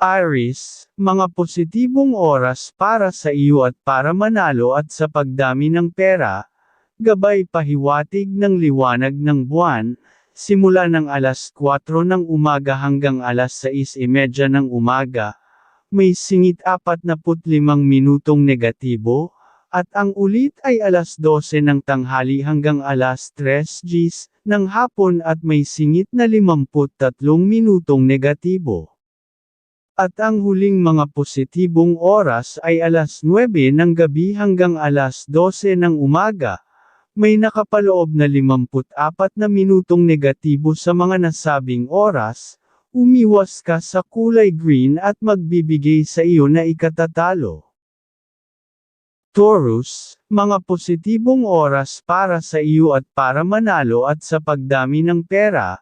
Iris, mga positibong oras para sa iyo at para manalo at sa pagdami ng pera, gabay pahiwatig ng liwanag ng buwan, simula ng alas 4 ng umaga hanggang alas 6.30 ng umaga, may singit 45 minutong negatibo, at ang ulit ay alas 12 ng tanghali hanggang alas 3 Gs ng hapon at may singit na 53 minutong negatibo. At ang huling mga positibong oras ay alas 9 ng gabi hanggang alas 12 ng umaga. May nakapaloob na 54 na minutong negatibo sa mga nasabing oras, umiwas ka sa kulay green at magbibigay sa iyo na ikatatalo. Taurus, mga positibong oras para sa iyo at para manalo at sa pagdami ng pera,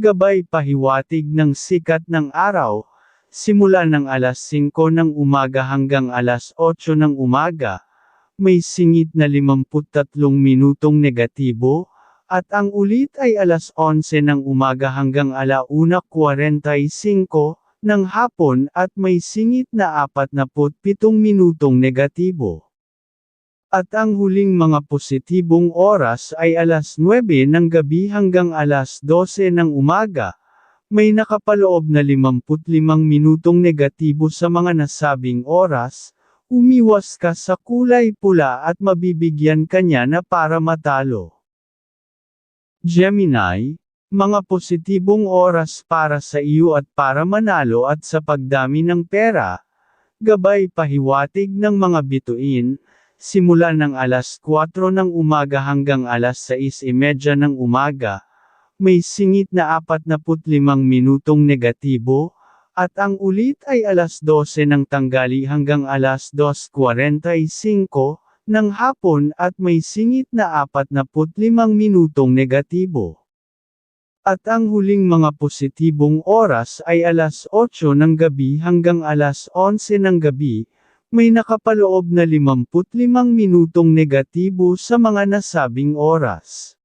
gabay pahiwatig ng sikat ng araw, simula ng alas 5 ng umaga hanggang alas 8 ng umaga, may singit na 53 minutong negatibo, at ang ulit ay alas 11 ng umaga hanggang alauna 45 ng hapon at may singit na 47 minutong negatibo. At ang huling mga positibong oras ay alas 9 ng gabi hanggang alas 12 ng umaga, may nakapaloob na 55 minutong negatibo sa mga nasabing oras, umiwas ka sa kulay pula at mabibigyan kanya na para matalo. Gemini, mga positibong oras para sa iyo at para manalo at sa pagdami ng pera, gabay pahiwatig ng mga bituin, simula ng alas 4 ng umaga hanggang alas 6.30 ng umaga, may singit na 45 minutong negatibo, at ang ulit ay alas 12 ng tanggali hanggang alas 2.45 ng hapon at may singit na 45 minutong negatibo. At ang huling mga positibong oras ay alas 8 ng gabi hanggang alas 11 ng gabi, may nakapaloob na 55 minutong negatibo sa mga nasabing oras.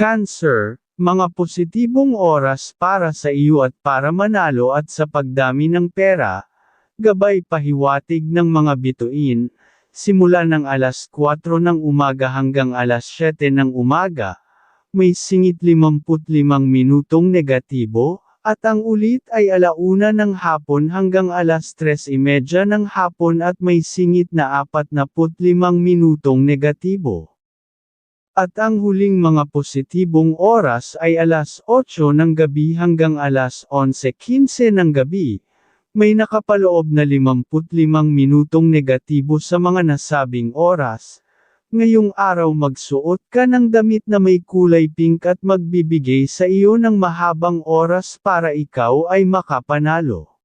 Cancer, mga positibong oras para sa iyo at para manalo at sa pagdami ng pera, gabay pahiwatig ng mga bituin, simula ng alas 4 ng umaga hanggang alas 7 ng umaga, may singit 55 minutong negatibo, at ang ulit ay alauna ng hapon hanggang alas 3.30 ng hapon at may singit na 45 minutong negatibo. At ang huling mga positibong oras ay alas 8 ng gabi hanggang alas 11.15 ng gabi. May nakapaloob na 55 minutong negatibo sa mga nasabing oras. Ngayong araw magsuot ka ng damit na may kulay pink at magbibigay sa iyo ng mahabang oras para ikaw ay makapanalo.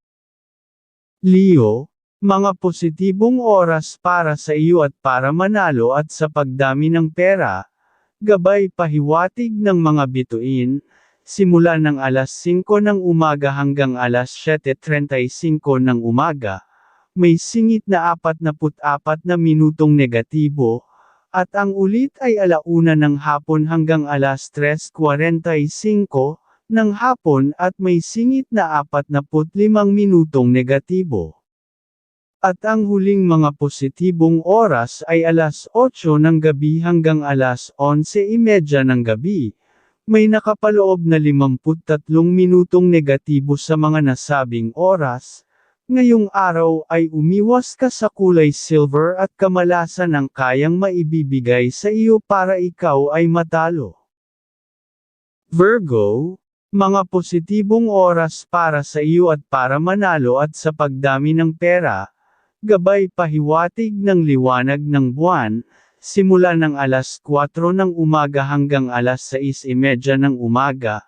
Leo, mga positibong oras para sa iyo at para manalo at sa pagdami ng pera, Gabay pahiwatig ng mga bituin, simula ng alas 5 ng umaga hanggang alas 7.35 ng umaga, may singit na 44 na minutong negatibo, at ang ulit ay alauna ng hapon hanggang alas 3.45 ng hapon at may singit na 45 minutong negatibo. At ang huling mga positibong oras ay alas 8 ng gabi hanggang alas 11.30 ng gabi. May nakapaloob na 53 minutong negatibo sa mga nasabing oras. Ngayong araw ay umiwas ka sa kulay silver at kamalasan ang kayang maibibigay sa iyo para ikaw ay matalo. Virgo, mga positibong oras para sa iyo at para manalo at sa pagdami ng pera, Gabay pahiwatig ng liwanag ng buwan, simula ng alas 4 ng umaga hanggang alas 6.30 ng umaga,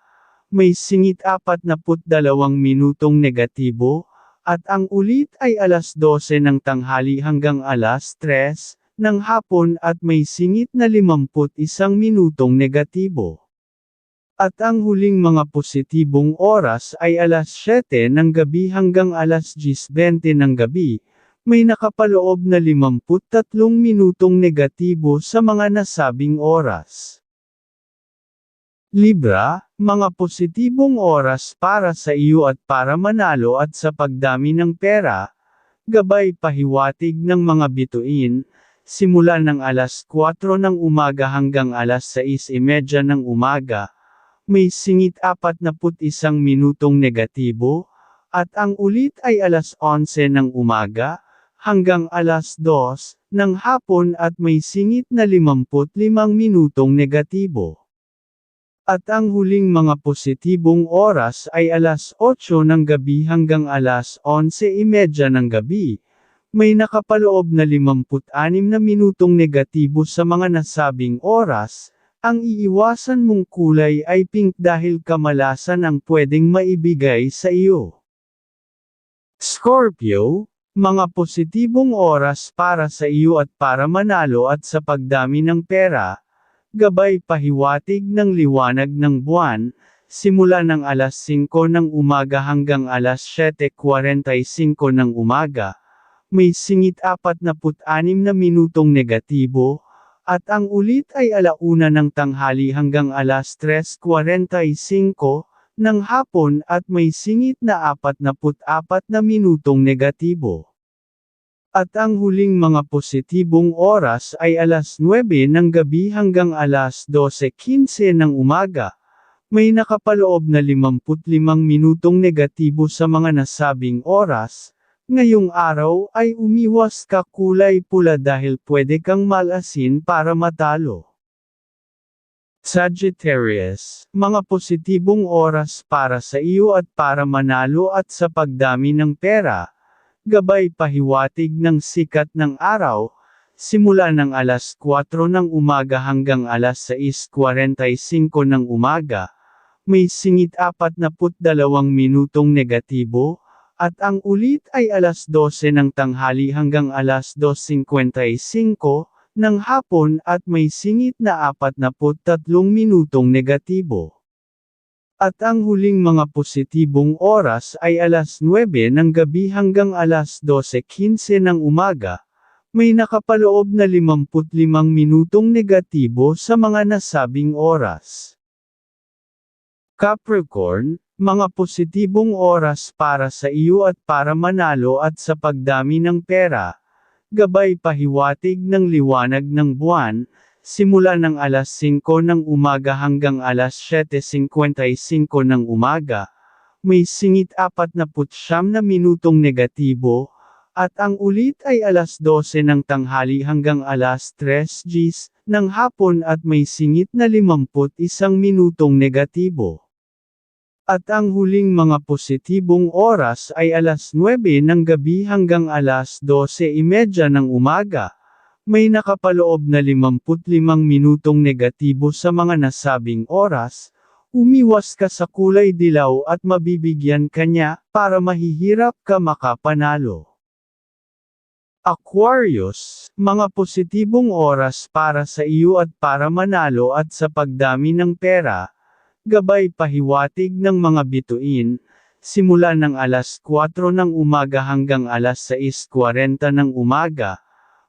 may singit 42 minutong negatibo, at ang ulit ay alas 12 ng tanghali hanggang alas 3 ng hapon at may singit na 51 minutong negatibo. At ang huling mga positibong oras ay alas 7 ng gabi hanggang alas 10.20 ng gabi, may nakapaloob na 53 minutong negatibo sa mga nasabing oras. Libra, mga positibong oras para sa iyo at para manalo at sa pagdami ng pera, gabay pahiwatig ng mga bituin, simula ng alas 4 ng umaga hanggang alas 6.30 ng umaga, may singit 41 minutong negatibo, at ang ulit ay alas 11 ng umaga, hanggang alas 2 ng hapon at may singit na 55 minutong negatibo. At ang huling mga positibong oras ay alas 8 ng gabi hanggang alas 11.30 ng gabi. May nakapaloob na 56 na minutong negatibo sa mga nasabing oras, ang iiwasan mong kulay ay pink dahil kamalasan ang pwedeng maibigay sa iyo. Scorpio, mga positibong oras para sa iyo at para manalo at sa pagdami ng pera, gabay pahiwatig ng liwanag ng buwan, simula ng alas 5 ng umaga hanggang alas 7.45 ng umaga, may singit 46 na minutong negatibo, at ang ulit ay alauna ng tanghali hanggang alas 3.45 ng hapon at may singit na 44 na minutong negatibo. At ang huling mga positibong oras ay alas 9 ng gabi hanggang alas 12.15 ng umaga. May nakapaloob na 55 minutong negatibo sa mga nasabing oras, Ngayong araw ay umiwas ka kulay pula dahil pwede kang malasin para matalo. Sagittarius, mga positibong oras para sa iyo at para manalo at sa pagdami ng pera, gabay pahiwatig ng sikat ng araw, simula ng alas 4 ng umaga hanggang alas 6.45 ng umaga, may singit 42 minutong negatibo, at ang ulit ay alas 12 ng tanghali hanggang alas 2.55 ng hapon at may singit na 43 minutong negatibo. At ang huling mga positibong oras ay alas 9 ng gabi hanggang alas 12.15 ng umaga, may nakapaloob na 55 minutong negatibo sa mga nasabing oras. Capricorn, mga positibong oras para sa iyo at para manalo at sa pagdami ng pera, gabay pahiwatig ng liwanag ng buwan, simula ng alas 5 ng umaga hanggang alas 7.55 ng umaga, may singit 49 na minutong negatibo, at ang ulit ay alas 12 ng tanghali hanggang alas 3 Gs ng hapon at may singit na 51 minutong negatibo. At ang huling mga positibong oras ay alas 9 ng gabi hanggang alas 12.30 ng umaga. May nakapaloob na 55 minutong negatibo sa mga nasabing oras, umiwas ka sa kulay dilaw at mabibigyan kanya, para mahihirap ka makapanalo. Aquarius, mga positibong oras para sa iyo at para manalo at sa pagdami ng pera, Gabay pahiwatig ng mga bituin, simula ng alas 4 ng umaga hanggang alas 6.40 ng umaga,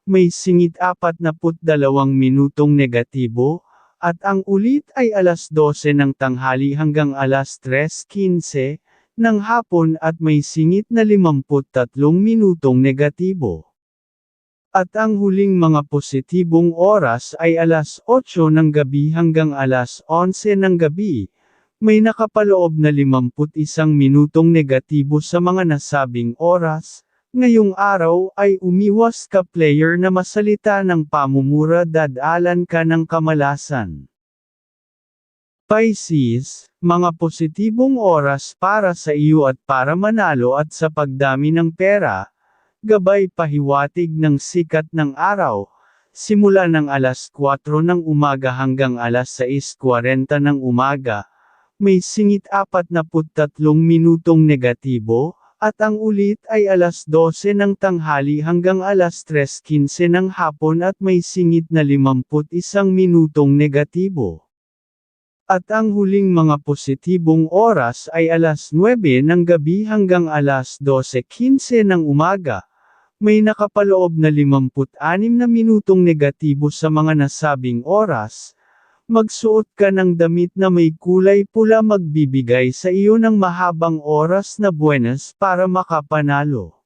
may singit 42 minutong negatibo, at ang ulit ay alas 12 ng tanghali hanggang alas 3.15 ng hapon at may singit na 53 minutong negatibo. At ang huling mga positibong oras ay alas 8 ng gabi hanggang alas 11 ng gabi. May nakapaloob na 51 minutong negatibo sa mga nasabing oras. Ngayong araw ay umiwas ka player na masalita ng pamumura dadalan ka ng kamalasan. Pisces, mga positibong oras para sa iyo at para manalo at sa pagdami ng pera, gabay pahiwatig ng sikat ng araw, simula ng alas 4 ng umaga hanggang alas 6.40 ng umaga, may singit 43 minutong negatibo, at ang ulit ay alas 12 ng tanghali hanggang alas 3.15 ng hapon at may singit na 51 minutong negatibo. At ang huling mga positibong oras ay alas 9 ng gabi hanggang alas 12.15 ng umaga. May nakapaloob na 56 na minutong negatibo sa mga nasabing oras. Magsuot ka ng damit na may kulay pula magbibigay sa iyo ng mahabang oras na buenas para makapanalo.